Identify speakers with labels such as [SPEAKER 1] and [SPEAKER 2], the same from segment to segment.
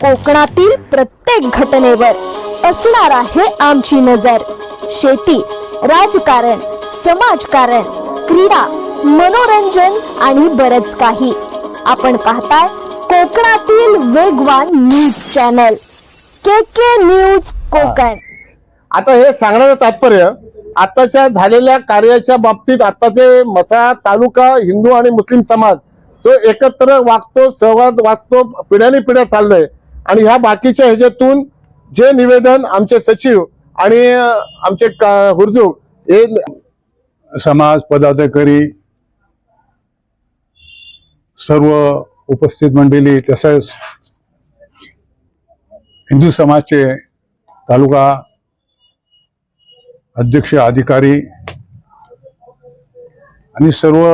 [SPEAKER 1] कोकणातील प्रत्येक घटनेवर असणार आहे आमची नजर. शेती राजकारण समाजकारण क्रीडा मनोरंजन आणि बरच काही. आपण पाहताय कोकणातील वेगवान news channel K K news Konkan.
[SPEAKER 2] आता हे सांगण्याचं तात्पर्य आताच्या झालेल्या कार्याच्या बाबतीत आताचे मसा तालुका हिंदू आणि मुस्लिम समाज तो एकत्र वागतो संवाद वाचतो पिढ्याने पिढ्या चाललोय. आणि ह्या बाकीच्या ह्याच्यातून जे निवेदन आमचे सचिव आणि आमचे का- हे
[SPEAKER 3] समाज पदाधिकारी सर्व उपस्थित मंडळी तसेच हिंदू समाजचे तालुका अध्यक्ष अधिकारी आणि सर्व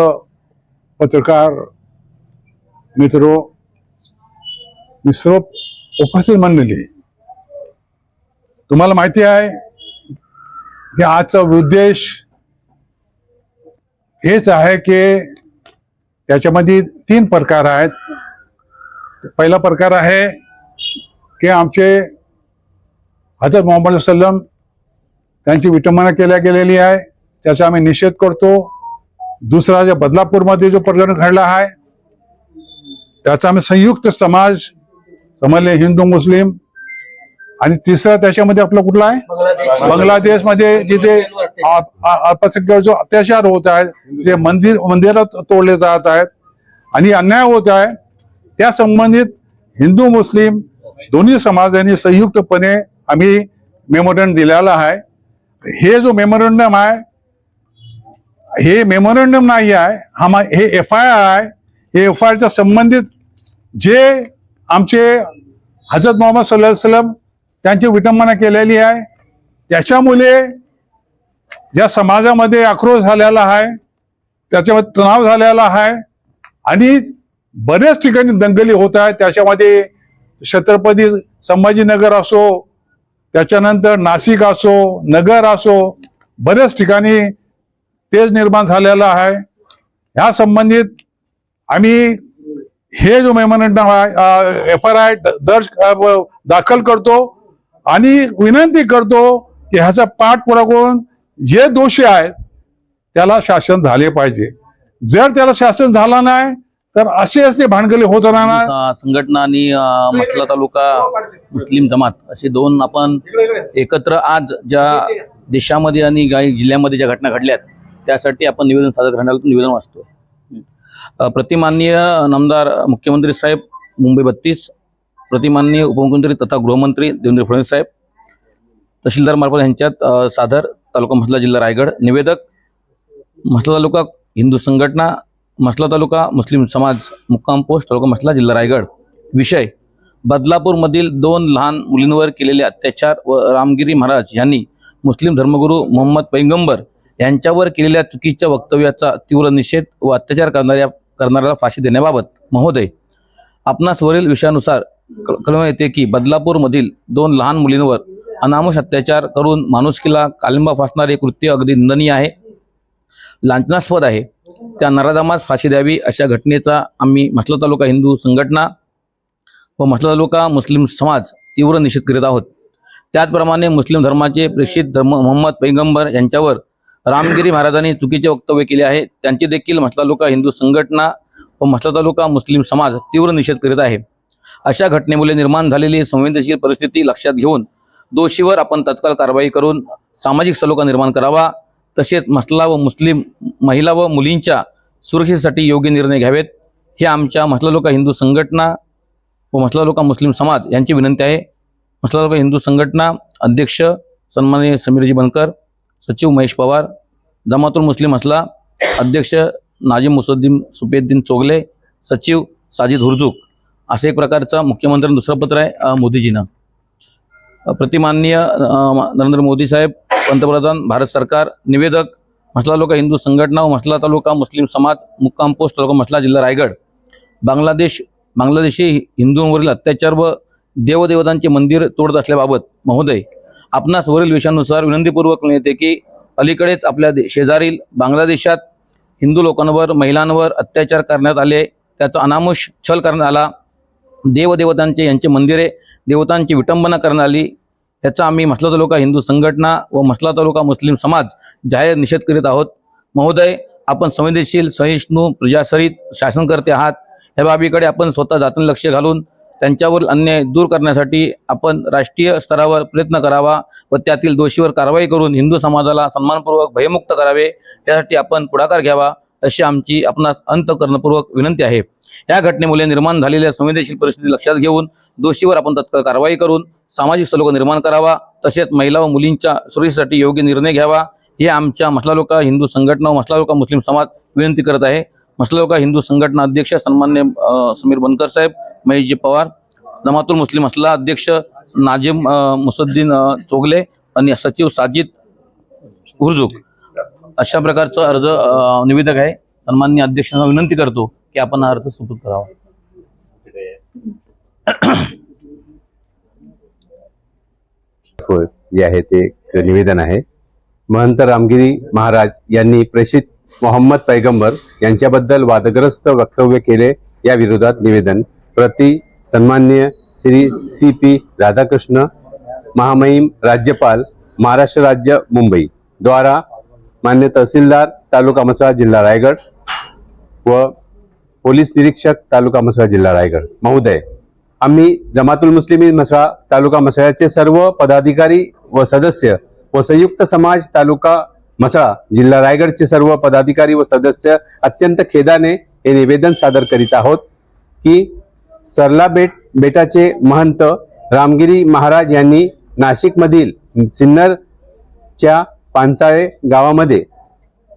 [SPEAKER 3] पत्रकार मित्र मी सर्व उपस्थित मंडळी तुम्हाला माहिती आहे की आजचा उद्देश हेच आहे की त्याच्यामध्ये तीन प्रकार आहेत. पहिला प्रकार आहे की आमचे हजरत मोहम्मद सल्लम त्यांची विटंबना केल्या गेलेली आहे त्याचा आम्ही निषेध करतो. दुसरा जे बदलापूरमध्ये जो प्रकरण घडला आहे त्याचा आम्ही संयुक्त समाज समजले हिंदू मुस्लिम आणि तिसरा त्याच्यामध्ये आपला कुठला आहे? बांगलादेशमध्ये जिथे अल्पसंख्याक जो अत्याचार होत आहे जे मंदिर मंदिर तोडले जात आहेत आणि अन्याय होत आहे त्या संबंधित हिंदू मुस्लिम दोन्ही समाजांनी संयुक्तपणे आम्ही मेमोरंडम दिलेला आहे. हे जो मेमोरंडम आहे हे मेमोरंडम नाही आहे हा हे एफ आय आर आहे. हे एफ आय आरच्या संबंधित जे आमचे हजरत मोहम्मद सल्ला सलम त्यांची विटंबना केलेली आहे. त्याच्यामुळे या समाजामध्ये आक्रोश झालेला आहे. त्याच्यामध्ये तणाव झालेला आहे. आणि बऱ्याच ठिकाणी दंगली होत आहेत. त्याच्यामध्ये छत्रपती संभाजीनगर असो त्याच्यानंतर नाशिक असो नगर असो बऱ्याच ठिकाणी तेज निर्माण झालेला आहे. ह्या संबंधित आम्ही हे जो मेहमान आहे एफ आर आय दर्ज दाखल करतो आणि विनंती करतो की ह्याचा पाठपुरावा करून जे दोषी आहेत त्याला शासन झाले पाहिजे. जर त्याला शासन झाला नाही तर असे असे भानगडी होत राहणार.
[SPEAKER 4] संघटना आणि मसला तालुका मुस्लिम जमात असे दोन आपण एकत्र आज ज्या देशामध्ये आणि काही जिल्ह्यामध्ये ज्या घटना घडल्यात त्यासाठी आपण निवेदन सादर करण्याला निवेदन वाचतो प्रतिमान्य प्रतिमाननीय नामदार मुख्यमंत्री साहेब मुंबई बत्तीस प्रतिमाननीय उपमुख्यमंत्री तथा गृहमंत्री देवेंद्र फडणवीस साहेब तहसीलदार मार्फत यांच्यात सादर तालुका मसला जिल्हा रायगड निवेदक मसला तालुका हिंदू संघटना मसला तालुका मुस्लिम समाज मुक्काम पोस्ट तालुका मसला जिल्हा रायगड. विषय बदलापूरमधील दोन लहान मुलींवर केलेले अत्याचार व रामगिरी महाराज यांनी मुस्लिम धर्मगुरू मोहम्मद पैगंबर यांच्यावर केलेल्या चुकीच्या वक्तव्याचा तीव्र निषेध व अत्याचार करणाऱ्या करणाऱ्याला फाशी देण्याबाबत महोदय आपणास वरील विषयानुसार क- येते की बदलापूरमधील दोन लहान मुलींवर अनामुष अत्याचार करून माणुसकीला कालिंबा फासणारे कृत्य अगदी निंदनीय आहे लांछनास्पद आहे. त्या नराधामास फाशी द्यावी अशा घटनेचा आम्ही म्हटलं तालुका हिंदू संघटना व म्हटलं तालुका मुस्लिम समाज तीव्र निषेध करीत आहोत. त्याचप्रमाणे मुस्लिम धर्माचे प्रेषित धर्म मोहम्मद पैगंबर यांच्यावर रामगिरी महाराजांनी चुकीचे वक्तव्य केले आहे. त्यांची देखील म्हसला तालुका हिंदू संघटना व म्हसला तालुका मुस्लिम समाज तीव्र निषेध करीत आहे. अशा घटनेमुळे निर्माण झालेली संवेदनशील परिस्थिती लक्षात घेऊन दोषीवर आपण तत्काळ कारवाई करून सामाजिक सलोखा निर्माण करावा. तसेच मसला व मुस्लिम महिला व मुलींच्या सुरक्षेसाठी योग्य निर्णय घ्यावेत. हे आमच्या म्हसला लोका हिंदू संघटना व म्हसला लोका मुस्लिम समाज यांची विनंती आहे. म्हसला लोका हिंदू संघटना अध्यक्ष सन्माननीय समीरजी बनकर सचिव महेश पवार जमातुल मुस्लिम मसला अध्यक्ष नाजिम मुसुद्दीन सुपेद्दीन चोगले सचिव साजिद हुरजूक असं एक प्रकारचं मुख्यमंत्र्यांना दुसरं पत्र आहे मोदीजीनं. प्रतिमाननीय नरेंद्र मोदी साहेब पंतप्रधान भारत सरकार निवेदक मसला लोक हिंदू संघटना व मसला तालुका मुस्लिम समाज मुक्काम पोस्ट तालुका मसला जिल्हा रायगड. बांगलादेश बांगलादेशी हिंदूंवरील अत्याचार व देवदेवतांचे मंदिर तोडत असल्याबाबत महोदय आपणास वरील विषयानुसार विनंतीपूर्वक मिळते की अलीकडेच आपल्या दे- शेजारील बांगलादेशात हिंदू लोकांवर महिलांवर अत्याचार करण्यात आले. त्याचा अनामुष छल करण्यात आला. देवदेवतांचे यांचे मंदिरे देवतांची विटंबना करण्यात आली. याचा आम्ही म्हसला तालुका हिंदू संघटना व म्हसला तालुका मुस्लिम समाज जाहीर निषेध करीत आहोत. महोदय आपण संवेदनशील सहिष्णू प्रजासरित शासनकर्ते आहात. ह्या बाबीकडे आपण स्वतः जातून लक्ष घालून त्यांच्यावर अन्याय दूर करण्यासाठी आपण राष्ट्रीय स्तरावर प्रयत्न करावा व त्यातील दोषीवर कारवाई करून हिंदू समाजाला सन्मानपूर्वक भयमुक्त करावे यासाठी आपण पुढाकार घ्यावा अशी आमची आपणास अंतकरणपूर्वक विनंती आहे. या घटनेमुळे निर्माण झालेल्या संवेदनशील परिस्थिती लक्षात घेऊन दोषीवर आपण तत्काळ कारवाई करून सामाजिक सलोखा निर्माण करावा तसेच महिला व मुलींच्या सुरक्षेसाठी योग्य निर्णय घ्यावा हे आमच्या मसला लोका हिंदू संघटना व मसला लोका मुस्लिम समाज विनंती करत आहे. मसला लोका हिंदू संघटना अध्यक्ष सन्मान्य समीर बनकर साहेब महेशजी पवार जमातुल मुस्लिम असला अध्यक्ष नाजिम मुसद्दीन चोगले आणि सचिव साजिद गुरजुक अशा प्रकारचा अर्ज निवेदक आहे. सन्मान्य अध्यक्षांना विनंती करतो की आपण हा अर्ज सुपूत करावा.
[SPEAKER 5] होय, जे आहे ते निवेदन आहे. महंत रामगिरी महाराज यांनी प्रेषित मोहम्मद पैगंबर यांच्याबद्दल वादग्रस्त वक्तव्य केले या विरोधात निवेदन प्रति सन्मान्य श्री सी पी राधाकृष्ण महामहिम राज्यपाल महाराष्ट्र राज्य मुंबई द्वारा मान्य तहसीलदार तालुका मसळा जिल्हा रायगड व पोलीस निरीक्षक तालुका मसळा जिल्हा रायगड. महोदय आम्ही जमातुल मुस्लिमी मसळा तालुका मसळ्याचे सर्व पदाधिकारी व सदस्य व संयुक्त समाज तालुका मसळा जिल्हा रायगडचे सर्व पदाधिकारी व सदस्य अत्यंत खेदाने हे निवेदन सादर करीत आहोत की सरला बेट बेटाचे महंत रामगिरी महाराज यांनी नाशिकमधील सिन्नरच्या पांचाळे गावामध्ये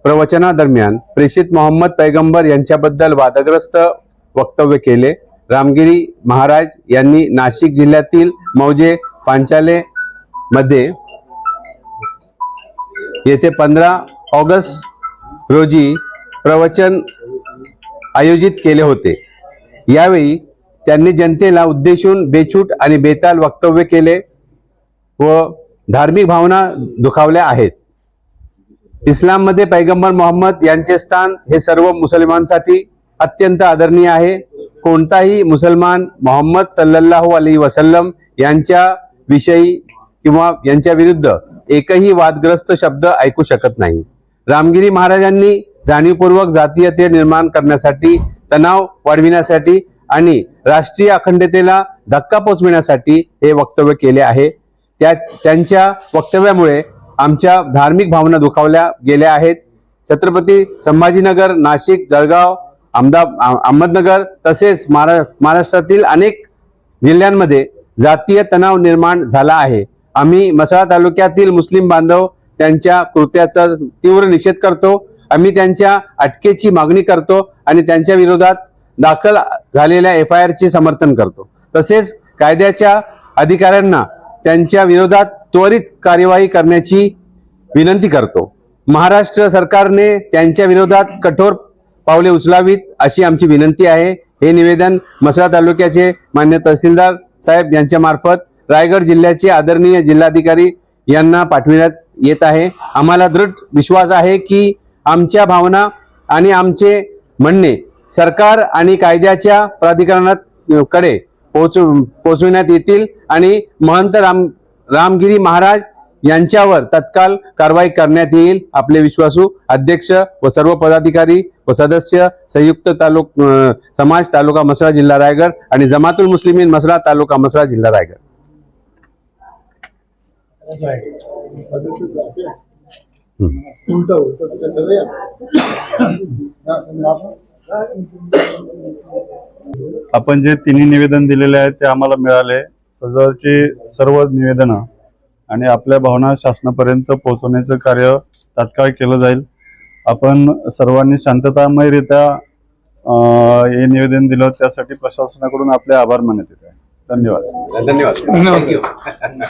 [SPEAKER 5] प्रवचनादरम्यान प्रेषित मोहम्मद पैगंबर यांच्याबद्दल वादग्रस्त वक्तव्य केले. रामगिरी महाराज यांनी नाशिक जिल्ह्यातील मौजे पांचाले मध्ये येथे पंधरा ऑगस्ट रोजी प्रवचन आयोजित केले होते. यावेळी त्यांनी जनतेला उद्देशून बेछूट आणि बेताल वक्तव्य केले व धार्मिक भावना दुखावल्या आहेत. इस्लाममध्ये पैगंबर मोहम्मद यांचे स्थान हे सर्व मुसलमानसाठी अत्यंत आदरणीय आहे. कोणताही मुसलमान मोहम्मद सल्लल्लाहू अली वसल्लम यांच्या विषयी किंवा यांच्या विरुद्ध एकही वादग्रस्त शब्द ऐकू शकत नाही. रामगिरी महाराजांनी जाणीवपूर्वक जातीयते निर्माण करण्यासाठी तणाव वाढविण्यासाठी आणि राष्ट्रीय अखंडतेला धक्का पोचविण्यासाठी हे वक्तव्य केले आहे. त्या त्यांच्या वक्तव्यामुळे आमच्या धार्मिक भावना दुखावल्या गेल्या आहेत. छत्रपती संभाजीनगर नाशिक जळगाव अहमदा अहमदनगर तसेच महारा महाराष्ट्रातील अनेक जिल्ह्यांमध्ये जातीय तणाव निर्माण झाला आहे. आम्ही मसाळा तालुक्यातील मुस्लिम बांधव त्यांच्या कृत्याचा तीव्र निषेध करतो. आम्ही त्यांच्या अटकेची मागणी करतो आणि त्यांच्या विरोधात दाखल झालेल्या एफ आय आरचे समर्थन करतो. तसेच कायद्याच्या अधिकाऱ्यांना त्यांच्या विरोधात त्वरित कार्यवाही करण्याची विनंती करतो. महाराष्ट्र सरकारने त्यांच्या विरोधात कठोर पावले उचलावीत अशी आमची विनंती आहे. हे निवेदन मसळा तालुक्याचे मान्य तहसीलदार साहेब यांच्या मार्फत रायगड जिल्ह्याचे आदरणीय जिल्हाधिकारी यांना पाठविण्यात येत आहे. आम्हाला दृढ विश्वास आहे की आमच्या भावना आणि आमचे म्हणणे सरकार आणि कायद्याच्या प्राधिकरणात कडे पोहोच पोहोचविण्यात येतील आणि महंत राम रामगिरी महाराज यांच्यावर तत्काल कारवाई करण्यात येईल आपले विश्वासू अध्यक्ष व सर्व पदाधिकारी व सदस्य संयुक्त तालुक समाज तालुका मसळा जिल्हा रायगड आणि जमातुल मुस्लिमीन मसळा तालुका मसळा जिल्हा रायगड.
[SPEAKER 6] आपण जे तिन्ही निवेदन दिलेले आहेत ते आम्हाला मिळाले. सदरची सर्व निवेदनं आणि आपल्या भावना शासनापर्यंत पोहोचवण्याचं कार्य तात्काळ केलं जाईल. आपण सर्वांनी शांततामयरित्या हे निवेदन दिलं. त्यासाठी प्रशासनाकडून आपले आभार मानत येत आहे धन्यवाद.
[SPEAKER 5] धन्यवाद.